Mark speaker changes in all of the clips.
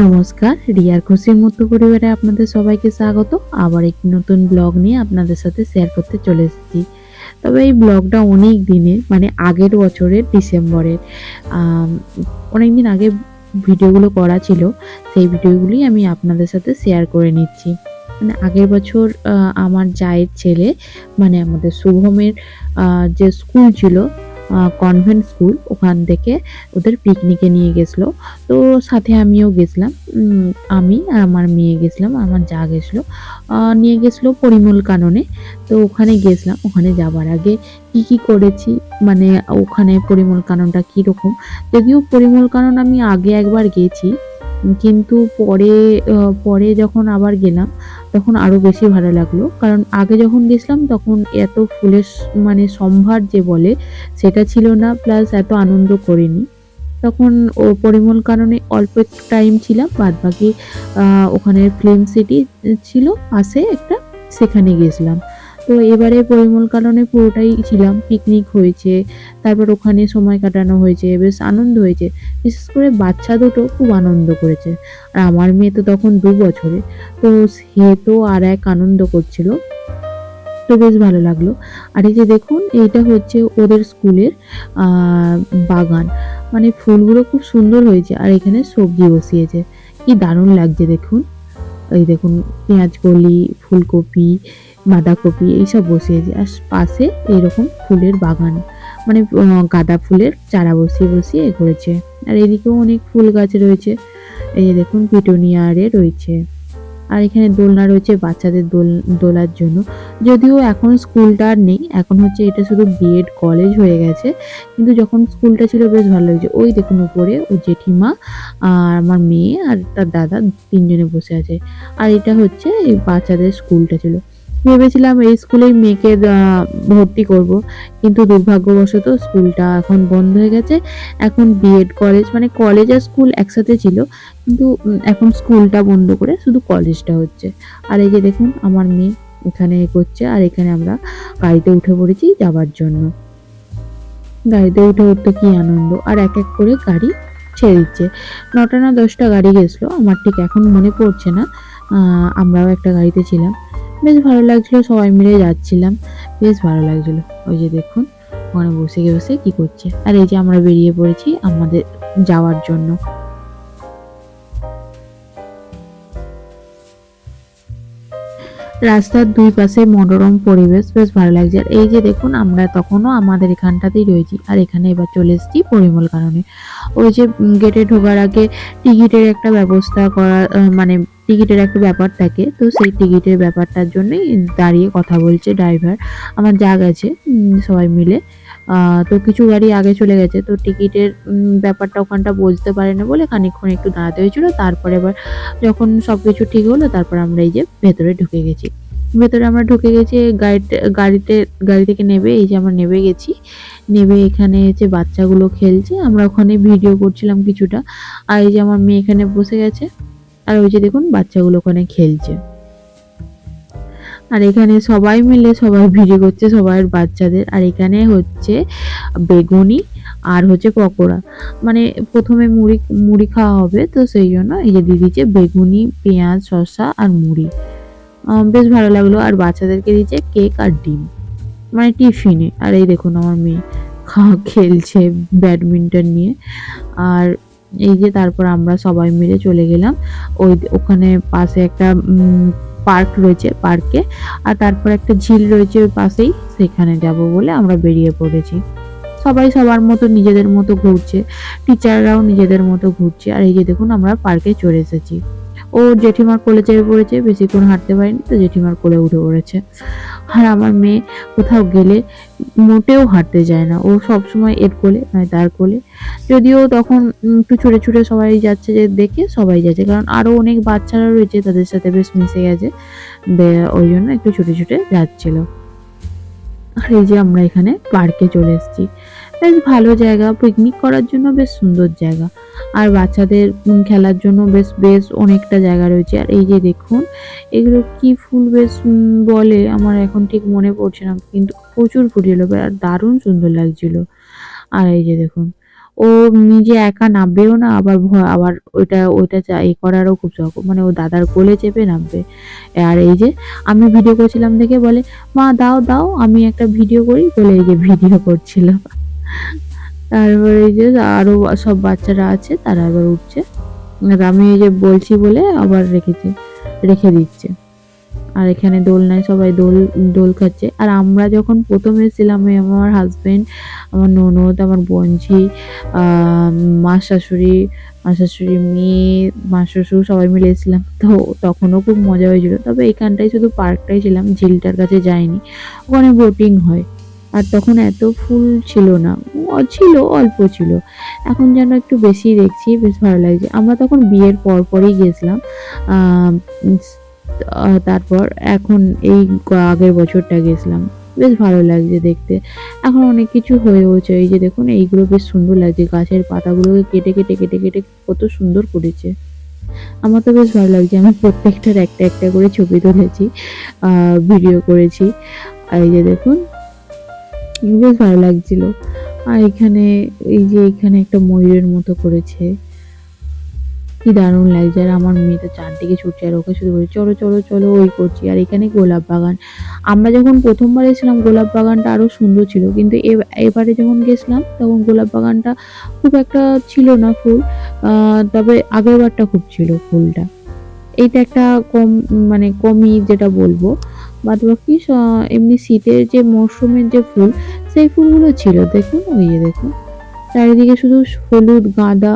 Speaker 1: নমস্কার, রিয়ার খুশির মতো পরিবারে আপনাদের সবাইকে স্বাগত। আবার একটি নতুন ব্লগ নিয়ে আপনাদের সাথে শেয়ার করতে চলে এসেছি। তবে এই ব্লগটা অনেক দিনের মানে আগের বছরের ডিসেম্বরের অনেক দিন আগে ভিডিওগুলো করা ছিল, সেই ভিডিওগুলি আমি আপনাদের সাথে শেয়ার করে নিচ্ছি। মানে আগের বছর আমার জায়ের ছেলে মানে আমাদের শুভমের যে স্কুল ছিল কনভেন্ট স্কুল ওখান থেকে ওদের পিকনিকে নিয়ে গেছিল। তো সাথে আমিও গেছিলাম। আমি আর আমার মেয়ে গেছিলাম, আমার যা গেছিল। নিয়ে গেছিল পরিমল কাননে। তো ওখানে গেছিলাম, ওখানে যাবার আগে কি কি করেছি মানে ওখানে পরিমল কাননটা কীরকম। যদিও পরিমল কানন আমি আগে একবার গেছি, কিন্তু পরে পরে যখন আবার গেলাম তখন আরও বেশি ভালো লাগল। কারণ আগে যখন গেছিলাম তখন এত ফুলের মানে সম্ভার যে বলে সেটা ছিল না প্লাস এত আনন্দ করিনি। তখন ও পরিমল কারণে অল্প টাইম ছিলাম বাদ বাকি ওখানে ফিল্ম সিটি ছিল, পাশে একটা, সেখানে গেছিলাম। তো এবারে পরিমল কারণে পুরোটাই ছিলাম পিকনিক হয়েছে, তারপর ওখানে সময় কাটানো হয়েছে, বেশ আনন্দ হয়েছে। বিশেষ করে বাচ্চা দুটো খুব আনন্দ করেছে। আর আমার মেয়ে তো তখন দু বছরে, তো সে তো আর এক আনন্দ করছিল। তো বেশ ভালো লাগল। আর এই যে দেখুন, এইটা হচ্ছে ওদের স্কুলের বাগান। মানে ফুলগুলো খুব সুন্দর হয়েছে, আর এখানে সবজি বসিয়েছে। কি দারুণ লাগছে দেখুন। এই দেখুন, পেঁয়াজ কলি, ফুলকপি, বাঁধাকপি, এইসব বসিয়েছি আর পাশে এইরকম ফুলের বাগান মানে গাঁদা ফুলের চারা বসিয়ে বসিয়ে এ করেছে। আর এদিকেও অনেক ফুল গাছ রয়েছে। এই দেখুন, পিটুনিয়ারে রয়েছে। আর এখানে দোলনা রয়েছে বাচ্চাদের দোল, দোলার জন্য। যদিও এখন স্কুলটা আর নেই, এখন হচ্ছে এটা শুধু বিএড কলেজ হয়ে গেছে। কিন্তু যখন স্কুলটা ছিল বেশ ভালো লাগছে। ওই দেখুন উপরে ও জেঠিমা আর আমার মেয়ে আর তার দাদা তিনজনে বসে আছে। আর এটা হচ্ছে এই বাচ্চাদের স্কুলটা ছিল। ভেবেছিলাম এই স্কুলেই মেয়েকে ভর্তি করব। কিন্তু দুর্ভাগ্যবশত স্কুলটা এখন বন্ধ হয়ে গেছে। এখন বিএড কলেজ মানে কলেজ আর স্কুল একসাথে ছিল। কিন্তু এখন স্কুলটা বন্ধ করে শুধু কলেজটা হচ্ছে। আর এই যে দেখুন, আমার মেয়ে এখানে করছে আর এখানে আমরা গাড়িতে উঠে পড়েছি যাবার জন্য। গাড়িতে উঠে উঠতে কি আনন্দ। আর এক এক করে গাড়ি ছেড়ে দিচ্ছে। নটা না দশটা গাড়ি গেছিল, আমার ঠিক এখন মনে পড়ছে না। আমরাও একটা গাড়িতে ছিলাম। বেশ ভালো লাগছিল, সবাই মিলে যাচ্ছিলাম। বেশ ভালো লাগছিল। ওই যে দেখুন, ওখানে বসে বসে কি করছে। আর এই যে আমরা বেরিয়ে পড়েছি আমাদের যাওয়ার জন্য। রাস্তার দুই পাশে মনোরম পরিবেশ, বেশ ভালো লাগছে। আর এই যে দেখুন, আমরা তখনও আমাদের এখানটাতেই রয়েছি। আর এখানে এবার চলে এসেছি পরিমল কারণে। ওই যে গেটে ঢোকার আগে টিকিটের একটা ব্যবস্থা করা মানে টিকিটের একটা ব্যাপার থাকে। তো সেই টিকিটের ব্যাপারটার জন্যই দাঁড়িয়ে কথা বলছে ড্রাইভার। আমার যা গেছে সবাই মিলে। তো কিছু গাড়ি আগে চলে গেছে, তো টিকিটের ব্যাপারটা ওখানটা বুঝতে পারেনি বলে খানিকক্ষণ একটু দাঁড়াতে হয়েছিল। তারপরে এবার যখন সব কিছু ঠিক হলো, তারপর আমরা এই যে ভেতরে ঢুকে গেছি। ভেতরে আমরা ঢুকে গেছি, গাড়িতে গাড়িতে, গাড়ি থেকে নেবে, এই যে আমরা নেবে গেছি। নেবে এখানে যে বাচ্চাগুলো খেলছে, আমরা ওখানে ভিডিও করছিলাম কিছুটা। আর এই যে আমার মেয়ে এখানে বসে গেছে, আর ওই যে দেখুন বাচ্চাগুলো ওখানে খেলছে। আর এখানে সবাই মিলে সবাই ভিডিও করছে সবার বাচ্চাদের। আর এখানে হচ্ছে বেগুনি আর হচ্ছে পকোড়া। মানে প্রথমে মুড়ি মুড়ি খাওয়া হবে, তো সেই জন্য এই যে দিয়ে দিচ্ছে বেগুনি, পেঁয়াজ, শসা আর মুড়ি। বেশ ভালো লাগল। আর বাচ্চাদেরকে দিচ্ছে কেক আর ডিম। মানে টিফিনে। আর এই দেখুন আমার মেয়ে খা- খেলছে ব্যাডমিন্টন নিয়ে। আর এই যে তারপর আমরা সবাই মিলে চলে গেলাম। ওই ওখানে পাশে একটা পার্ক রয়েছে পার্কে। আর তারপর একটা ঝিল রয়েছে ওই পাশেই, সেখানে যাব বলে আমরা বেরিয়ে পড়েছি। সবাই সবার মতো নিজেদের মতো ঘুরছে। টিচাররাও নিজেদের মতো ঘুরছে। আর এই যে দেখুন, আমরা পার্কে চলে এসেছি। ও জেঠিমার কোলে চেপে পড়েছে বেশিক্ষণ হাঁটতে পারেনি, তো জেঠিমার কোলে উঠে পড়েছে। আর আমার মেয়ে কোথাও গেলে মোটেও হাঁটতে যায় না। ও সব সময় এর কোলে নয় তার কোলে। যদিও তখন একটু ছুটে ছুটে সবাই যাচ্ছে যে দেখে সবাই যাচ্ছে, কারণ আরও অনেক বাচ্চারা রয়েছে তাদের সাথে বেশ মিশে গেছে। ওই জন্য একটু ছুটে ছুটে যাচ্ছিল। আর এই যে আমরা এখানে পার্কে চলে এসেছি। বেশ ভালো জায়গা পিকনিক করার জন্য বেশ সুন্দর জায়গা। আর বাচ্চাদের খেলার জন্য বেশ বেশ অনেকটা জায়গা রয়েছে। আর এই যে দেখুন, এগুলো কি ফুল বেশ বলে আমার এখন ঠিক মনে পড়ছে না, কিন্তু প্রচুর ফুটেছিল আর দারুণ সুন্দর লাগছিল। আর এই যে দেখুন, ও নিজে একা নামবেও না, আবার আবার ওইটা ওইটা চা- এ করারও খুব শখ মানে ও দাদার কোলে চেপে নামবে। আর এই যে, আমি ভিডিও করছিলাম দেখে বলে, মা, দাও দাও, আমি একটা ভিডিও করি, বলে এই যে ভিডিও করছিল তারপরে এই যে আরও সব বাচ্চারা আছে, তারা আবার উঠছে। আমি এই যে বলছি বলে আবার রেখেছে, রেখে দিচ্ছে। আর এখানে দোল দোলনায় সবাই দোল দোল খাচ্ছে। আর আমরা যখন প্রথম এসেছিলাম আমি, আমার হাজবেন্ড আমার ননদ, আমার বোনঝি মা শাশুড়ি মা শাশুড়ি, মেয়ে, মা শ্বশুর সবাই মিলে এসেছিলাম তো তখনও খুব মজা হয়েছিল। তবে এখানটায় শুধু পার্কটাই ছিলাম, ঝিলটার কাছে যাইনি। ওখানে বোটিং হয়। আর তখন এত ফুল ছিল না। ছিল, অল্প ছিল। এখন যেন একটু বেশি দেখছি, বেশ ভালো লাগছে। আমরা তখন বিয়ের পর পরই গেছিলাম। তারপর এখন এই আগের বছরটা গেছিলাম। বেশ ভালো লাগছে দেখতে। এখন অনেক কিছু হয়ে হচ্ছে এই যে দেখুন, এইগুলো বেশ সুন্দর লাগছে। গাছের পাতাগুলোকে কেটে কেটে কেটে কেটে কত সুন্দর করেছে। আমার তো বেশ ভালো লাগছে। আমি প্রত্যেকটার একটা একটা করে ছবি তুলেছি ভিডিও করেছি। এই যে দেখুন বেশ ভালো লাগছিল। আর এখানে, এই যে এখানে একটা ময়ূরের মতো করেছে। কি দারুণ লাগছে। আর আমার মেয়ে তো চারদিকে ছুটছে, আর ওকে শুধু বলছে, চলো চলো চলো, ওই করছি। আর এখানে গোলাপ বাগান। আমরা যখন প্রথমবার এসেছিলাম, গোলাপ বাগানটা আরও সুন্দর ছিল। কিন্তু এবারে যখন গেছিলাম, তখন গোলাপ বাগানটা খুব একটা ছিল না ফুল। তবে আগের বারটা খুব ছিল ফুলটা। এইটা একটা কম মানে কমই যেটা বলব। বাদ বাকি এমনি শীতের যে মরশুমের যে ফুল, সেই ফুলগুলো ছিল, দেখুন, ওই যে দেখুন। চারিদিকে শুধু হলুদ, গাঁদা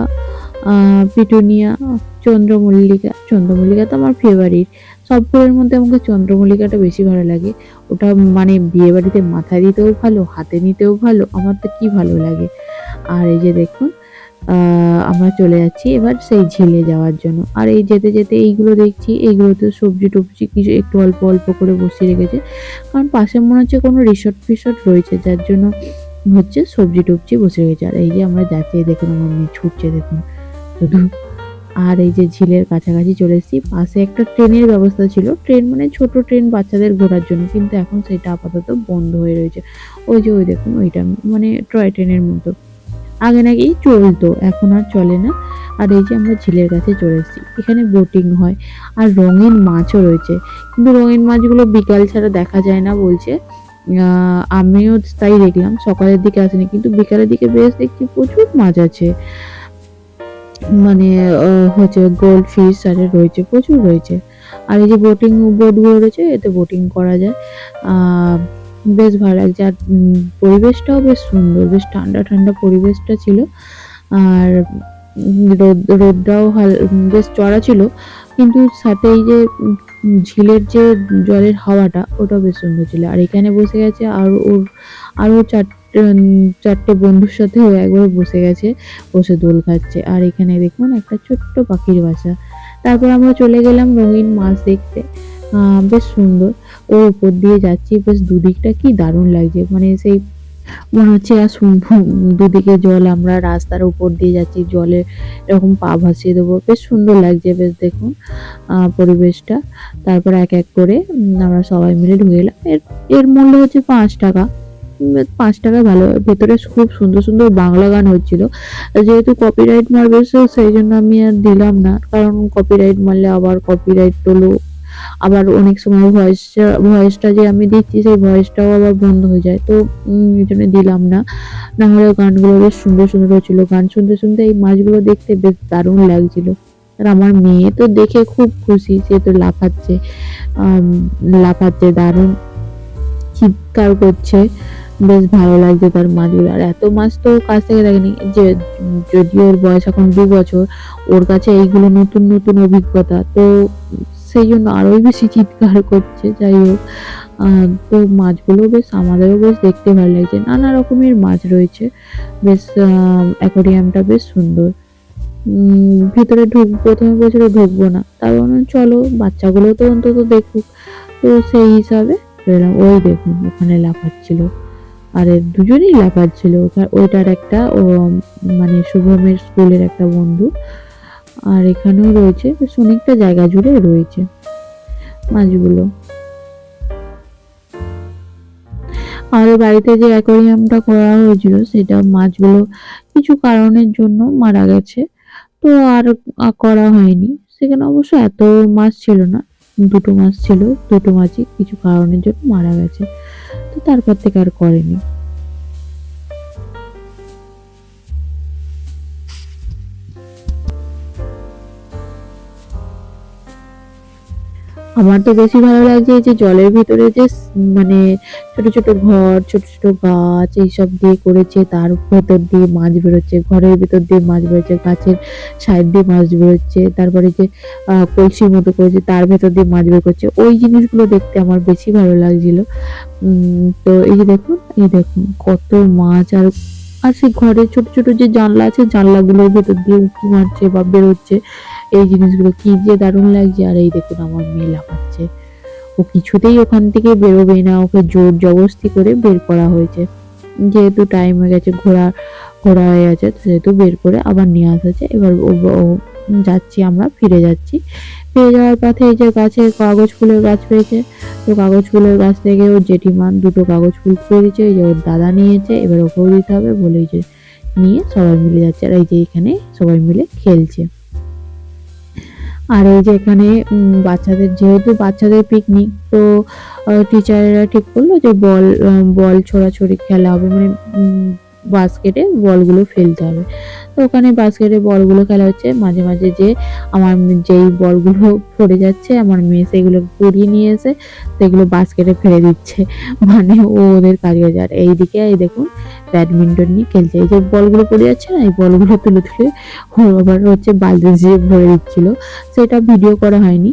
Speaker 1: পিটুনিয়া, চন্দ্রমল্লিকা চন্দ্রমল্লিকা তো আমার ফেভারিট সব ফুলের মধ্যে আমাকে চন্দ্রমল্লিকাটা বেশি ভালো লাগে। ওটা মানে বিয়ে বাড়িতে মাথায় দিতেও ভালো, হাতে নিতেও ভালো, আমার তো কি ভালো লাগে। আর এই যে দেখুন আমরা চলে যাচ্ছি এবার সেই ঝিলে যাওয়ার জন্য। আর এই যেতে যেতে এইগুলো দেখছি এইগুলোতে সবজি টবজি কিছু একটু অল্প অল্প করে বসিয়ে রেখেছে। কারণ পাশে মনে হচ্ছে কোনো রিসর্ট ফিসর্ট রয়েছে, যার জন্য হচ্ছে সবজি টবজি বসে রয়েছে আর এই যে আমরা যাচ্ছি, দেখুন আমার মেয়ে ছুটছে, দেখুন। শুধু। আর এই যে ঝিলের কাছাকাছি চলে এসেছি, পাশে একটা ট্রেনের ব্যবস্থা ছিল। ট্রেন মানে ছোট ট্রেন বাচ্চাদের ঘোরার জন্য, কিন্তু এখন সেটা আপাতত বন্ধ হয়ে রয়েছে। ওই যে, ওই দেখুন, ওইটা মানে টয় ট্রেনের মতো। আগে নাকি চলতো, এখন আর চলে না। আর এই যে আমরা ঝিলের কাছে চলে এসেছি, এখানে বোটিং হয় আর রঙিন মাছও রয়েছে। কিন্তু রঙিন মাছগুলো বিকাল ছাড়া দেখা যায় না বলছে। আমিও তাই দেখলাম, সকালের দিকে আসেনি, কিন্তু বিকালের দিকে বেশ দেখছি প্রচুর মাছ আছে। মানে হচ্ছে গোল্ড ফিশ আর রয়েছে, প্রচুর রয়েছে। আর এই যে বোটিং বোটগুলো রয়েছে, এতে বোটিং করা যায়। বেশ ভালো লাগছে। আর পরিবেশটাও বেশ সুন্দর বেশ ঠান্ডা ঠান্ডা পরিবেশটা ছিল। আর রোদ রোদটাও বেশ চড়া ছিল। কিন্তু সাথে এই যে ঝিলের যে জলের হাওয়াটা ওটা বেশ সুন্দর ছিল। আর এখানে বসে গেছে আর ওর আরও উম, চারটে বন্ধুর সাথে একবার বসে গেছে বসে দোল খাচ্ছে। আর এখানে দেখুন একটা ছোট্ট পাখির বাসা। তারপর আমরা চলে গেলাম রঙিন মাছ দেখতে। বেশ সুন্দর। ওর উপর দিয়ে যাচ্ছি, বেশ দুদিকটা কি দারুণ লাগছে। মানে সেই মনে হচ্ছে আর দুদিকে জল, আমরা রাস্তার উপর দিয়ে যাচ্ছি, জলে এরকম পা ভাসিয়ে দেবো। বেশ সুন্দর লাগছে, বেশ দেখুন পরিবেশটা। তারপর এক এক করে আমরা সবাই মিলে ঢুকে এলাম। এর এর মূল্য হচ্ছে পাঁচ টাকা। পাঁচ টাকা ভালো। ভেতরে খুব সুন্দর সুন্দর বাংলা গান হচ্ছিল। যেহেতু কপিরাইট মারবে সেই জন্য আমি আর দিলাম না। কারণ কপিরাইট মারলে আবার কপিরাইট তোলো আবার অনেক সময় ভয়েস ভয়েসটা যে আমি দিচ্ছি, সেই ভয়েসটাও আবার বন্ধ হয়ে যায়। তো এই জন্য দিলাম না। না হলে গানগুলো বেশ সুন্দর সুন্দর হচ্ছিল। গান শুনতে শুনতে এই মাছগুলো দেখতে বেশ দারুণ লাগছিল। আর আমার মেয়ে তো দেখে খুব খুশি, সে তো লাফাচ্ছে। লাফাচ্ছে দারুণ। চিৎকার করছে। বেশ ভালো লাগছে তার মাছগুলো। আর এত মাছ তো কাছ থেকে দেখেনি। যে, যদিও ওর বয়স এখন দু বছর, ওর কাছে এইগুলো নতুন নতুন অভিজ্ঞতা। তো সেই জন্য আরোই বেশি চিৎকার করছে, যাই হোক। তো মাছগুলো বেশ, আমাদেরও বেশ দেখতে ভালো লাগছে। নানা রকমের মাছ রয়েছে, বেশ অ্যাকোরিয়ামটা বেশ সুন্দর। ভিতরে ঢুক প্রথমে বছরে ঢুকবো না। কারণ চলো, বাচ্চাগুলো তো অন্তত দেখুক। তো সেই হিসাবে ওই দেখুন, ওখানে লাফাচ্ছিল। আর, দুজনেই লাফাচ্ছিল। ওইটার একটা মানে শুভমের স্কুলের একটা বন্ধু আর এখানেও রয়েছে, বেশ অনেকটা জায়গা জুড়ে রয়েছে। মাছগুলো। আমাদের বাড়িতে যে অ্যাকোয়ারিয়ামটা করা হয়েছিল, সেটা মাছগুলো কিছু কারণের জন্য মারা গেছে। তো আর করা হয়নি। সেখানে অবশ্য এত মাছ ছিল না, দুটো মাছ ছিল, দুটো মাছই কিছু কারণের জন্য মারা গেছে। তো তারপর থেকে আর করেনি। আমার তো বেশি ভালো লাগছে যে জলের ভিতরে যে মানে ছোট ছোট ঘর, ছোট ছোট গাছ এইসব দিয়ে করেছে, তার ভেতর দিয়ে মাছ বেরোচ্ছে, ঘরের ভিতর দিয়ে মাছ বেরোচ্ছে, গাছের সাইড দিয়ে মাছ বেরোচ্ছে, তারপরে যে কলসির মতো করেছে, তার ভেতর দিয়ে মাছ বের করছে, ওই জিনিসগুলো দেখতে আমার বেশি ভালো লাগছিল। তো এই যে দেখুন, এই দেখুন কত মাছ আর আর সেই ঘরে ছোট ছোট যে জানলা আছে, জানলাগুলোর ভেতর দিয়ে উঁকি মারছে বা বেরোচ্ছে। এই জিনিসগুলো কি যে দারুণ লাগছে, আর এই দেখুন আমার মেয়ে লাফাচ্ছে। ও কিছুতেই ওখান থেকে বেরোবে না, ওকে জোর জবরদস্তি করে বের করা হয়েছে। যেহেতু টাইম হয়ে গেছে, ঘোরা ঘোরা হয়ে গেছে সেহেতু বের করে আবার নিয়ে আসা হচ্ছে এবার ও- যাচ্ছি আমরা, ফিরে যাচ্ছি। ফিরে যাওয়ার পথে এই যে গাছে কাগজ ফুলের গাছ পেয়েছে, তো কাগজ ফুলের গাছ থেকে ওর জেঠিমা দুটো কাগজ ফুল দিয়েছে, এই যে ওর দাদা নিয়েছে, এবার ওকেও দিতে হবে বলে যে নিয়ে সবাই মিলে যাচ্ছে। আর এই যে এখানে সবাই মিলে খেলছে। আর এই যে এখানে বাচ্চাদের, যেহেতু বাচ্চাদের পিকনিক তো টিচারেরা ঠিক করল যে বল বল ছোড়াছড়ি খেলা হবে। মানে বাস্কেটে বলগুলো ফেলতে হবে। তো ওখানে বাস্কেটে বলগুলো খেলা হচ্ছে। মাঝে মাঝে যে আমার যেই বলগুলো পড়ে যাচ্ছে, আমার মেয়ে সেগুলো কুড়িয়ে নিয়ে এসে সেগুলো বাস্কেটে ফেলে দিচ্ছে। মানে ও ওদের কাজ আর এইদিকে এই দেখুন ব্যাডমিন্টন নিয়ে খেলছে। এই যে বলগুলো পড়ে যাচ্ছে না, এই বলগুলো তুলে তুলে ও আবার হচ্ছে বালতি দিয়ে ভরে দিচ্ছিল। সেটা ভিডিও করা হয়নি।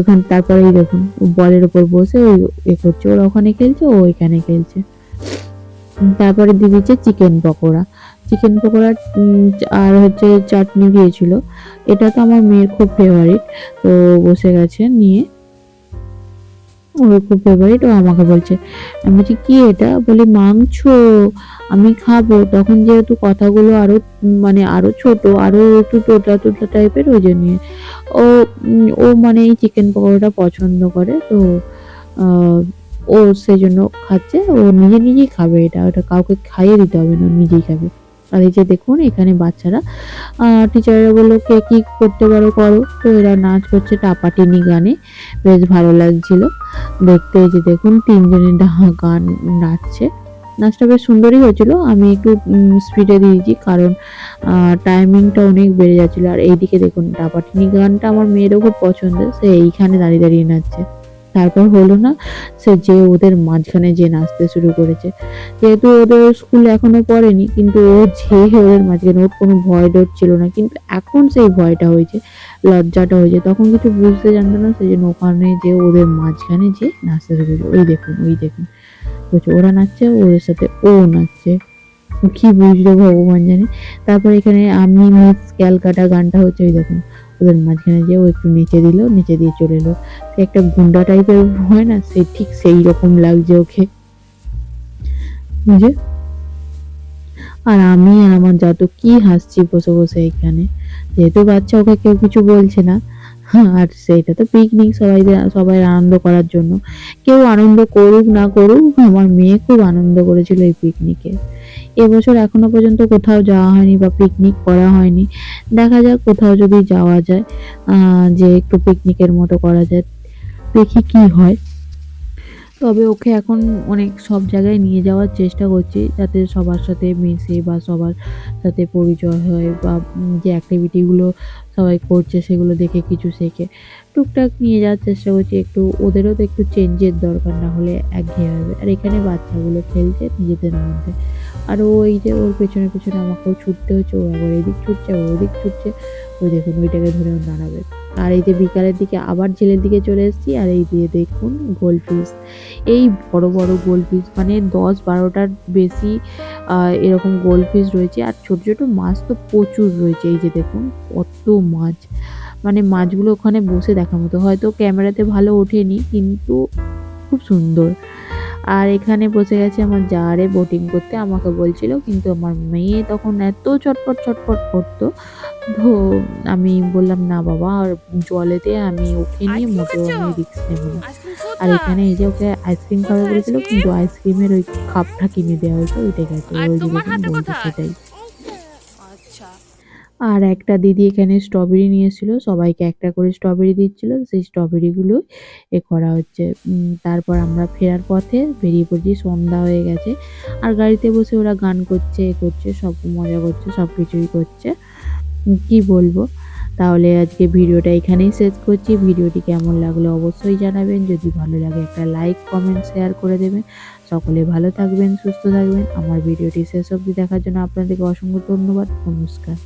Speaker 1: ওখানে তারপরে এই দেখুন বলের ওপর বসে ওই এ করছে। ওরা ওখানে খেলছে, ও এখানে খেলছে। তারপরে দিয়ে দিচ্ছে চিকেন পকোড়া। চিকেন পকোড়া আর হচ্ছে চাটনি দিয়েছিল। এটা তো আমার মেয়ের খুব ফেভারিট তো বসে গেছে নিয়ে। ওর খুব ফেভারিট ও আমাকে বলছে আমি বলছি কি এটা? বলি মাংস আমি খাব। তখন যেহেতু কথাগুলো আরও উম, মানে আরও ছোট আরও একটু টোটা টোটা টাইপের ওই জন্য। ও ও মানে এই চিকেন পকোড়াটা পছন্দ করে তো ও সেজন্য খাচ্ছে, ও নিজে নিজেই খাবে এটা, ওটা কাউকে খাইয়ে দিতে হবে না নিজেই খাবে। আর এই যে দেখুন, এখানে বাচ্চারা টিচাররা বলল, কে কি করতে পারো করো? তো এরা নাচ করছে টাপাটিনি গানে, বেশ ভালো লাগছিল। দেখতে এই যে দেখুন তিনজনের গান নাচছে। নাচটা বেশ সুন্দরই হয়েছিল, আমি একটু স্পিডে দিয়েছি কারণ টাইমিংটা অনেক বেড়ে যাচ্ছিল। আর এইদিকে দেখুন, টাপাটিনি গানটা আমার মেয়েরও খুব পছন্দের, সে এইখানে দাঁড়িয়ে দাঁড়িয়ে নাচছে। তারপর হলো না, সে যে ওদের মাঝখানে যে নাচতে শুরু করেছে। যেহেতু ওদের স্কুল এখনও পড়েনি, কিন্তু ও যে ওদের মাঝখানে, ওর কোনো ভয় ডর ছিল না। কিন্তু এখন সেই ভয়টা হয়েছে, লজ্জাটা হয়েছে। তখন কিছু বুঝতে জানতো না, সেই জন্য ওখানে যে ওদের মাঝখানে যে নাচতে শুরু করেছে ওই দেখুন ওই দেখুন। বলছে, ওরা নাচছে, ওদের সাথে ও নাচছে। কি বুঝলো ভগবান জানে। তারপর এখানে আমি মিস ক্যালকাটা গানটা হচ্ছে, ওই দেখুন। ওদের মাঝখানে যে ও একটু নেচে দিল, নেচে দিয়ে চলে এলো। একটা গুন্ডা টাইপের হয় না, সে ঠিক সেই রকম লাগছে ওকে। বুঝে? আর আমি আর আমার জাদু কি হাসছি বসে বসে এখানে। যেহেতু বাচ্চা ওকে কেউ কিছু বলছে না আর সেটা তো পিকনিক সবাই সবাই আনন্দ করার জন্য। কেউ আনন্দ করুক না করুক, আমার মেয়ে খুব আনন্দ করেছিল এই পিকনিকে এবছর এখনও পর্যন্ত কোথাও যাওয়া হয়নি বা পিকনিক করা হয়নি। দেখা যাক কোথাও যদি যাওয়া যায় যে একটু পিকনিকের মতো করা যায়, দেখি কি হয়। তবে ওকে এখন অনেক সব জায়গায় নিয়ে যাওয়ার চেষ্টা করছি যাতে সবার সাথে মেশে বা সবার সাথে পরিচয় হয় বা যে অ্যাক্টিভিটিগুলো সবাই করছে সেগুলো দেখে কিছু শেখে। টুকটাক নিয়ে যাওয়ার চেষ্টা করছি, একটু ওদেরও তো একটু চেঞ্জের দরকার না হলে একঘেয়ে হবে। আর এখানে বাচ্চাগুলো খেলছে নিজেদের মধ্যে। আর ও এই যে ওর পেছনে পেছনে আমাকেও ছুটতে হচ্ছে, ও একবার এদিক ছুটছে, ও ওদিক ছুটছে। ওই দেখুন ওইটাকে ধরে দাঁড়াবে। আর এই যে বিকালের দিকে আবার জেলের দিকে চলে এসেছি, আর এই দিয়ে দেখুন গোলফিশ এই বড় বড় গোলফিশ মানে দশ বারোটার বেশি এরকম গোলফিশ রয়েছে। আর ছোট ছোট মাছ তো প্রচুর রয়েছে। এই যে দেখুন কত মাছ। মানে মাছগুলো ওখানে বসে দেখার মতো। হয়তো ক্যামেরাতে ভালো ওঠেনি, কিন্তু খুব সুন্দর। আর এখানে বসে গেছে আমার যারে বোটিং করতে। আমাকে বলছিল কিন্তু আমার মেয়ে তখন এত চটপট চটপট করতো। তো আমি বললাম না বাবা আর জলেতে আমি ওকে নিয়ে
Speaker 2: মোটো
Speaker 1: মোটেও? আমি রিক্স নেব না। আর এখানে এই যে ওকে আইসক্রিম
Speaker 2: খাওয়া
Speaker 1: বলেছিল কিন্তু আইসক্রিমের ওই খাপটা কিনে দেওয়া হয়েছে ওইটা গেছে। ওই জন্য
Speaker 2: বলতে
Speaker 1: বলছে সেটাই। আর একটা দিদি এখানে স্ট্রবেরি নিয়েছিল, সবাইকে একটা করে স্ট্রবেরি দিচ্ছিল, সেই স্ট্রবেরিগুলো এ করা হচ্ছে। তারপর আমরা ফেরার পথে বেরিয়ে পড়ছি, সন্ধ্যা হয়ে গেছে। আর গাড়িতে বসে ওরা গান করছে, এ করছে, সব মজা করছে, সব কিছুই করছে। কি বলব? তাহলে আজকে ভিডিওটা এখানেই শেষ করছি। ভিডিওটি কেমন লাগল অবশ্যই জানাবেন। যদি ভালো লাগে একটা লাইক কমেন্ট শেয়ার করে দেবেন। সকলে ভালো থাকবেন, সুস্থ থাকবেন। আমার ভিডিওটি শেষ অবধি দেখার জন্য আপনাদেরকে অসংখ্য ধন্যবাদ। নমস্কার।